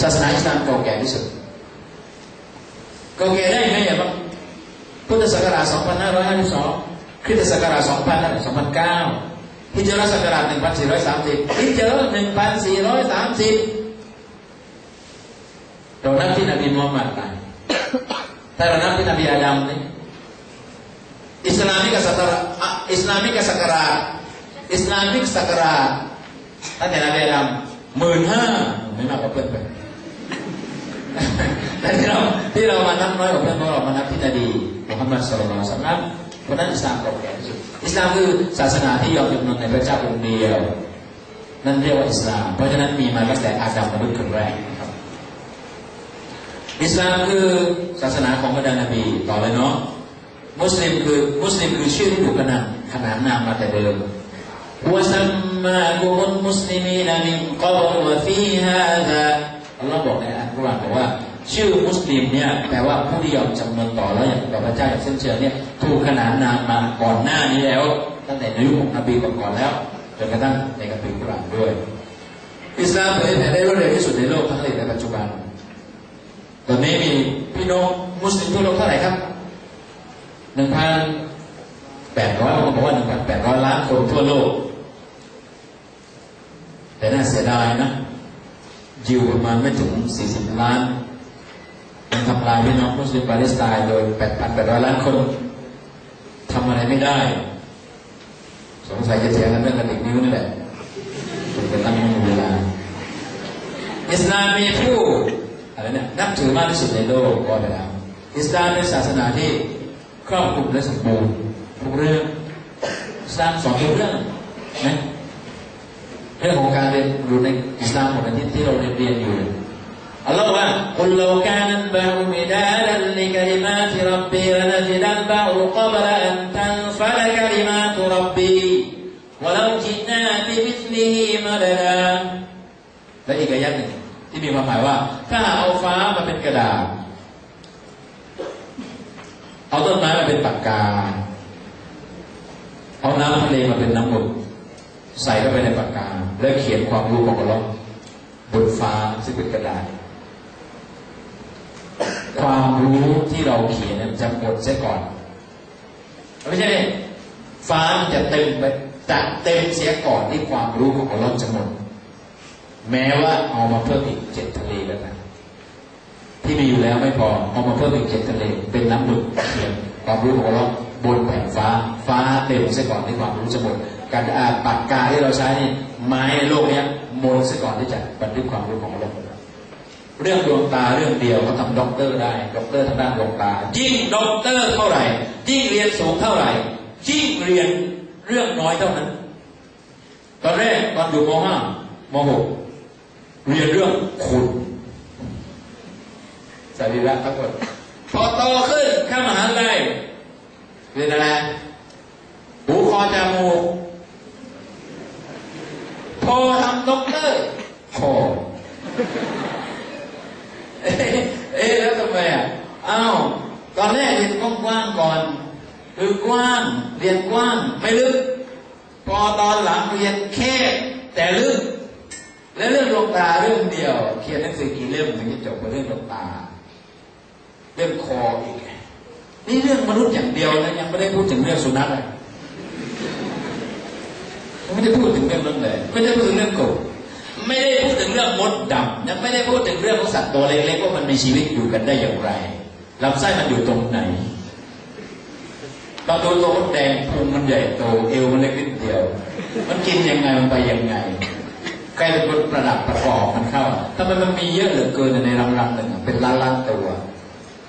ศาสนาอิสลามเก่าแก่ที่สุด เก่าแก่ได้ยังไงอะบ้างพุทธศักราช 2552คริสตศักราช 2009ฮิจรัศักราช 1430ฮิจรั1430 เรานับที่นบีมุฮัมมัดไปแต่เรานับที่นบีอาดัมนี่อิสลามิกสักราอิสลามิกสักราอิสลามิกสักราตั้งแต่นบีอาดัมหมื่นห้าไม่มากกว่าเพื่อนไป แต่ที่เราที่เรามานับน้อยกว่าเพื่อนเพราะเรามานับที่นบีมุฮัมมัดสุลลัลสัลลัมเพราะนั้นอิสลามเก่าแก่ที่สุดอิสลามคือศาสนาที่ยอมจำนนในพระเจ้าองค์เดียว นั่นเรียกว่าอิสลาม เพราะฉะนั้นมีมาตั้งแต่อาดัมมนุษย์คนแรกนะครับอิสลามคือศาสนาของบรรดานบีต่อเลยเนาะมุสลิมคือมุสลิมคือชื่อที่ถูกขนานขนานนามมาแต่เดิม وسماكم المسلمين من قبل وفي هذا อัลลอฮ์บอกในอัลกุรอานบอกว่า ชื่อมุสลิมเนี่ยแปลว่าผู้ที่ยอมจำนนต่อแล้วอย่างต่อพระเจ้าอย่างเส้นเชิญเนี่ยถูกขนานนามมาก่อนหน้านี้แล้ว ตั้งแต่ในยุคของนบีก่อนๆแล้วจนกระทั่งในกัมภีร์กุรอานด้วย อิสลามเผยแผ่ได้รวดเร็วที่สุดในโลกทั้งในปัจจุบันตอนนี้มีพี่น้องมุสลิมทั่วโลกเท่าไหร่ครับหนึ่งพันแปดร้อยเขาบอกว่าหนึ่งพันแปดร้อยล้านคนทั่วโลก แต่น่าเสียดายนะ ยิวประมาณไม่ถึงสี่สิบล้านยังทำลายพี่น้องมุสลิมปาเลสไตน์โดยแปดพันแปดร้อยล้านคนทำอะไรไม่ได้ สงสัยจะเถียงกันเรื่องกระดิกนิ้วนี่แหละจนกระทั่งม่มีเวลาอิสลามมีผู้อะไรเนี่ยนับถือมากที่สุดในโลกก็แล้วอิสลามเป็นศาสนาที่ครอบคลุมและสมบูรณ์ทุกเรื่องอิสลามสอนทุกเรื่องนะ ของการเรียนอยู่ในอิสลามของที่ที่เราเรียนอยู่อัลลอฮ์ว่าคุลลาวกานันบะอุมิดาลันลิกลิมาติรับบีลนจิดันบะอุกบรอันตันฟะลกลิมาตุรับบีวะลาวจินาบิมิสลิฮิมะดาและอีกอายะหนึ่งที่มีความหมายว่าเอาต้นไม้มาเป็นปากกา เอาน้ำทะเลมาเป็นน้ำหมึก ใส่เข้าไปในปากกา แล้วเขียนความรู้ของอัลลอฮ์บนฟ้าซึ่งเป็นกระดาษ ความรู้ที่เราเขียนมันจะหมดเสียก่อนไม่ใช่ฟ้าจะเต็มไปจะเต็มเสียก่อนที่ความรู้ของอัลลอฮ์จะหมดแม้ว่าเอามาเพิ่มอีกเจ็ดทะเลแล้วนะที่มีอยู่แล้วไม่พอเอามาเพิ่มอีกเจ็ดทะเลเป็นน้ำหมึกเขียนความรู้ของเราบนแผ่นฟ้า ฟ้าเต็มเสียก่อนที่ความรู้จะหมด การอ่านปากกาที่เราใช้นี่ไม้ในโลกนี้หมดเสียก่อนที่จะบันทึกความรู้ของเราเรื่องดวงตาเรื่องเดียวเขาทำด็อกเตอร์ได้ด็อกเตอร์ทางด้านดวงตา ยิ่งด็อกเตอร์เท่าไหร่ยิ่งเรียนสูงเท่าไหร่ยิ่งเรียนเรื่องน้อยเท่านั้น ตอนแรกตอนอยู่ม .5 ม .6 เรียนเรื่องขุนสรีระทั้งหมดพอโตขึ้นข้ามหาลัยเรียนอะไรหูคอจมูก พอทำด็อกเตอร์คอเอ๊ะแล้วทำไมอะอ้าวตอนแรกเรียนกว้างๆก่อนคือกว้างเรียนกว้างไม่ลึก พอตอนหลังเรียนแค่แต่ลึก และเรื่องดวงตาเรื่องเดียวเขียนหนังสือกี่เล่มถึงจะจบกับเรื่องดวงตา เรื่องคออีก นี่เรื่องมนุษย์อย่างเดียวนะยังไม่ได้พูดถึงเรื่องสุนัขเลย ไม่ได้พูดถึงเรื่องนั้นเลย ไม่ได้พูดถึงเรื่องกบไม่ได้พูดถึงเรื่องมดดำยังไม่ได้พูดถึงเรื่องของสัตว์ตัวเล็กๆว่ามันมีชีวิตอยู่กันได้อย่างไรลำไส้มันอยู่ตรงไหนเราดูตัวมดแดงพุงมันใหญ่โตเอวมันเล็กนิดเดียว มันกินยังไงมันไปยังไงใครเป็นคนประดับประกอบมันเข้าทำไมมันมีเยอะเหลือเกินในรังรังหนึ่งเป็นล้านล้านตัว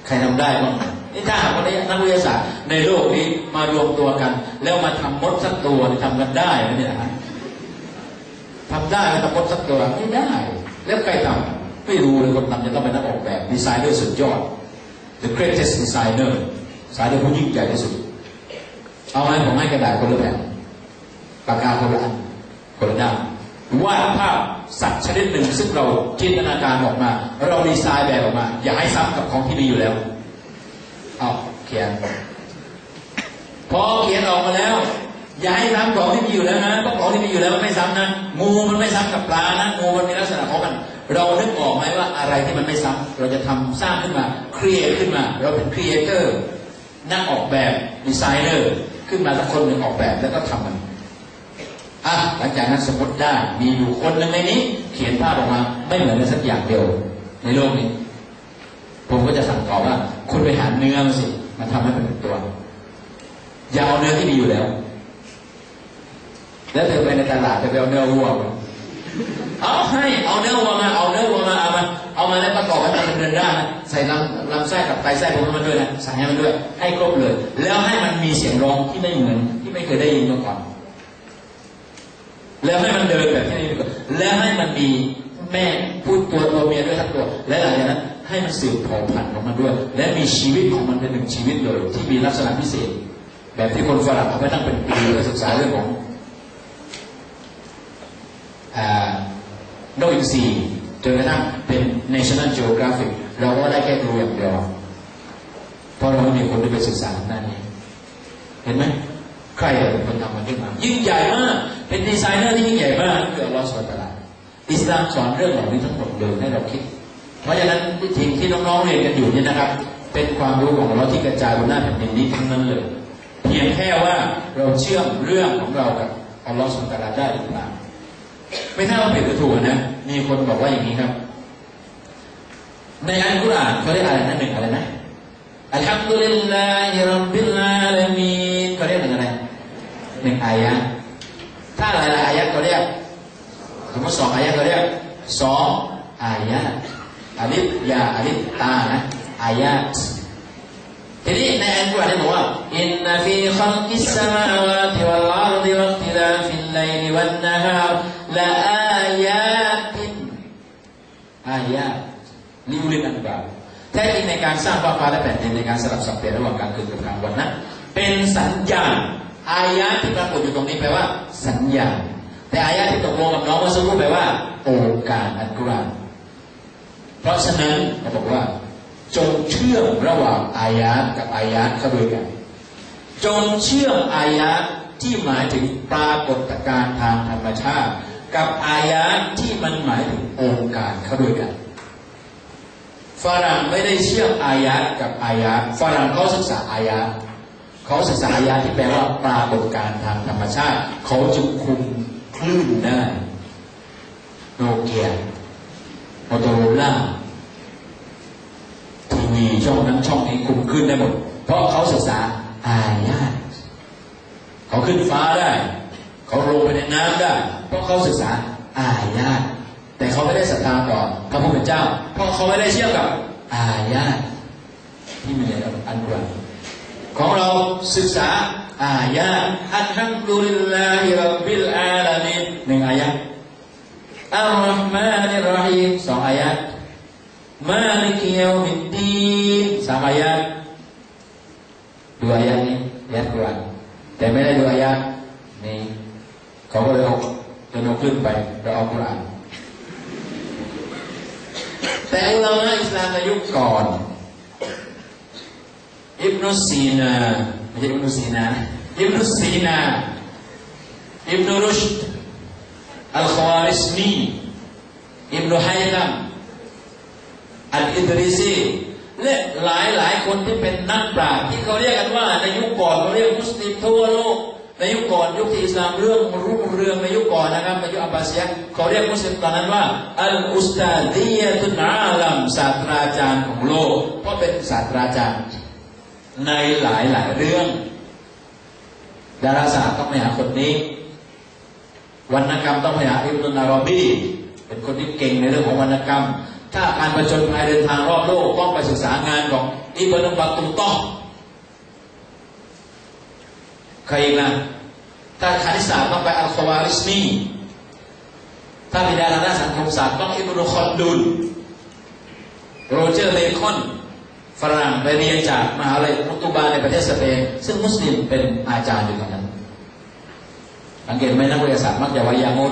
ใครทำได้บ้าง นี่ถ้าหากว่านักวิทยาศาสตร์ในโลกนี้มารวมตัวกัน แล้วมาทำมดสักตัวทำกันได้ไหมเนี่ยทำได้ทำมดสักตัวไม่ได้ แล้วใครทำไม่รู้เลยคนทำจะต้องเป็นนักออกแบบดีไซเนอร์สุดยอด the greatest designer สายเดอร์ผู้ยิ่งใหญ่ที่สุด เอาไหมผมให้กระดาษคนละแผ่นปากกาคนละอันคนละด้านวาดภาพสัตว์ชนิดหนึ่งซึ่งเราจินตนาการออกมา เราดีไซน์แบบออกมา อย่าให้ซ้ำกับของที่มีอยู่แล้ว เอาเขียน พอเขียนออกมาแล้วอย่าให้ซ้ำของที่มีอยู่แล้วนะเพราะของที่มีอยู่แล้วมันไม่ซ้ำนะงูมันไม่ซ้ำกับปลานะงูมันมีลักษณะของมัน เรานึกออกไหมว่าอะไรที่มันไม่ซ้ำเราจะทำสร้างขึ้นมาครีเอทขึ้นมา เราเป็นครีเอเตอร์นักออกแบบดีไซเนอร์ขึ้นมาสักคนหนึ่งออกแบบแล้วก็ทำมันอะหลังจากนั้นสมมติได้มีอยู่คนหนึ่งในนี้ เขียนภาพออกมา ไม่เหมือนกันสักอย่างเดียวในโลกนี้ ผมก็จะสั่งต่อว่า คุณไปหาเนื้อมาสิมาทำให้เป็นตัวอย่าเอาเนื้อที่มีอยู่แล้ว แล้วเธอไปในตลาดเธอไปเอาเนื้อวัวมาเอาให้เอาเนื้อวัวมาเอาเนื้อวัวมาเอามาเอามาแล้วประกอบให้มันเดินได้นะใส่ลำลำไส้กับไตไส้ผมให้มันด้วยนะใส่ให้มันด้วย ให้ครบเลย แล้วให้มันมีเสียงร้องที่ไม่เหมือนที่ไม่เคยได้ยินมาก่อนแล้วให้มันเดินแบบที่นี่ก่อนแล้วให้มันมีแม่พูดตัวตัวเมียด้วยทั้งตัวและหลังจากนั้น ให้มันสืบเผ่าพันธุ์ของมันด้วย และมีชีวิตของมันเป็นหนึ่งชีวิตเลยที่มีลักษณะพิเศษ แบบที่คนฝรั่งเขาไปนั่งเป็นปีเลยศึกษาเรื่องของโนอินซีจนกระทั่งเป็น National Geographic เราก็ได้แค่ดูอย่างเดียวเพราะเราไม่มีคนที่ไปศึกษาทางด้านนี้ เห็นไหมใครเป็นคนทำมันขึ้นมา ยิ่งใหญ่มาก เป็นดีไซเนอร์ที่ยิ่งใหญ่มากคืออัลลอฮฺสุลตาราอิสลามสอนเรื่องเหล่านี้ทั้งหมดเลยให้เราคิด เพราะฉะนั้นที่ที่น้องๆเรียนกันอยู่เนี่ยนะครับ เป็นความรู้ของเราที่กระจายบนหน้าแผ่นดินนี้ทั้งนั้นเลย เพียงแค่ว่าเราเชื่อมเรื่องของเรากับอัลลอฮฺสุลตาราได้หรือเปล่าไม่ท่าว่าผิดหรือถูกนะมีคนบอกว่าอย่างนี้ครับ ในอัลกุรอานเขาได้อะไรนั่นหนึ่งอะไรนะอัลฮัมดุลิลลาฮิรับบิลอาลามีนเขาเรียกหนึ่งอะไรหนึ่งอายะถ้าหลายๆอายะเขาเรียกสมมติสองอายะเขาเรียกสองอายะ อัลิฟยาอัลิฟตานะอายะทีนี้ในอัลกุรอานได้บอกว่าอินนฟีขัลกิสสมาวาติวัลอาร์ดิวัติลาฟิลไลลิวันนะฮาร์ละอายาตินอายาลิวลินอันบาแท้จริงในการสร้างฟ้าฟ้าและแผ่นดินในการสลับสับเปลี่ยนระหว่างการคืนกับกลางวันนั้นเป็นสัญญาณอายะที่ปรากฏอยู่ตรงนี้แปลว่า สัญญาณแต่อายะที่ตกลงกับน้องเมื่อสักครู่แปลว่าโอกาสอันกราน เพราะฉะนั้นเขาบอกว่า จงเชื่อมระหว่างอายะกับอายะเข้าด้วยกัน จงเชื่อมอายะที่หมายถึงปรากฏการณ์ทางธรรมชาติ กับอายะที่มันหมายถึงองค์การเข้าด้วยกันฝรั่งไม่ได้เชื่อมอายะกับอายะฝรั่งเขาศึกษาอายะเขาศึกษาอายะที่แปลว่าปรากฏการณ์ทางธรรมชาติ เขาจึงคุมคลื่นได้โนเกีย โมโตโรล่าทีวีช่องนั้นช่องนี้คุมขึ้นได้หมด เพราะเขาศึกษาอายะเขาขึ้นฟ้าได้ เขาลงไปในน้ำได้ เพราะเขาศึกษาอายะแต่เขาไม่ได้ศรัทธาต่อพระผู้เป็นเจ้า เพราะเขาไม่ได้เชื่อกับอายะที่มีในอันกุรอานของเราศึกษาอายะอัลฮัมดุลิลลาฮิรับบิลอาลามีนหนึ่งอายะ อัลลอฮ์มานิรอฮีมสองอายะมาลิกิยามิดดีนสามอายะดวอายะนี้ยันกุรอานแต่ไม่ได้ดูอายะนี่เขาก็เลยเอาจะนกขึ้นไปเราเอากุรอานแต่อุลามะอิสลามในยุคก่อนอิบนุซีนาไม่ใช่อิบนุซีนาอิบนุซีนาอิบนุรุชด อัลควาริสมีอิบนุไฮตัมอัลอิดริซีและหลายหลายคนที่เป็นนักปราชญ์ที่เขาเรียกกันว่าในยุคก่อนเขาเรียกมุสลิมทั่วโลกในยุคก่อนยุคที่อิสลามเรื่องรุ่งเรืองในยุคก่อนนะครับในยุคอับบาซียเขาเรียกมุสลิมตอนนั้นว่าอัลอุสตาดียตุนอาลัมศาสตราจารย์ของโลก เพราะเป็นศาสตราจารย์ ในหลายหลายเรื่อง ดาราศาสตร์ต้องไปหาคนนี้ วรรณกรรมต้องไปหาอิบนุนารอบีเป็นคนที่เก่งในเรื่องของวรรณกรรม ถ้าการประจนภัยเดินทางรอบโลกต้องไปศึกษางานของอิบนุบัตตุตอใครอีกนะถ้าคณิตศาสตร์ต้องไปอัลควาริสมีถ้ามีดาราด้านสังคมศาสตร์ต้องอิบนุคอนดุลโรเจอร์เบคอนฝรั่งไปเรียนจากมหาลัยมุตุบาในประเทศสเปนซึ่งมุสลิมเป็นอาจารย์อยู่ตรงนั้น สังเกตไหมนักวิทยาศาสตร์มักจะวายามุด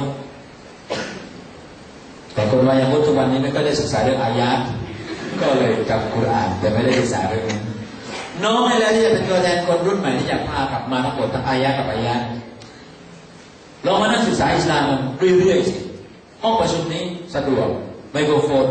แต่คนวายามุดทุกวันนี้ไม่ก็ได้ศึกษาเรื่องอายะก็เลยจำคุราน แต่ไม่ได้ศึกษาเรื่องนี้น้องให้แล้วที่จะเป็นตัวแทนคนรุ่นใหม่ที่อยากพากลับมาทั้งหมดทั้งอายะกับอายะลองมานั่งศึกษาอิสลามเรื่อยๆสิห้องประชุมนี้สะดวกไมโครโฟน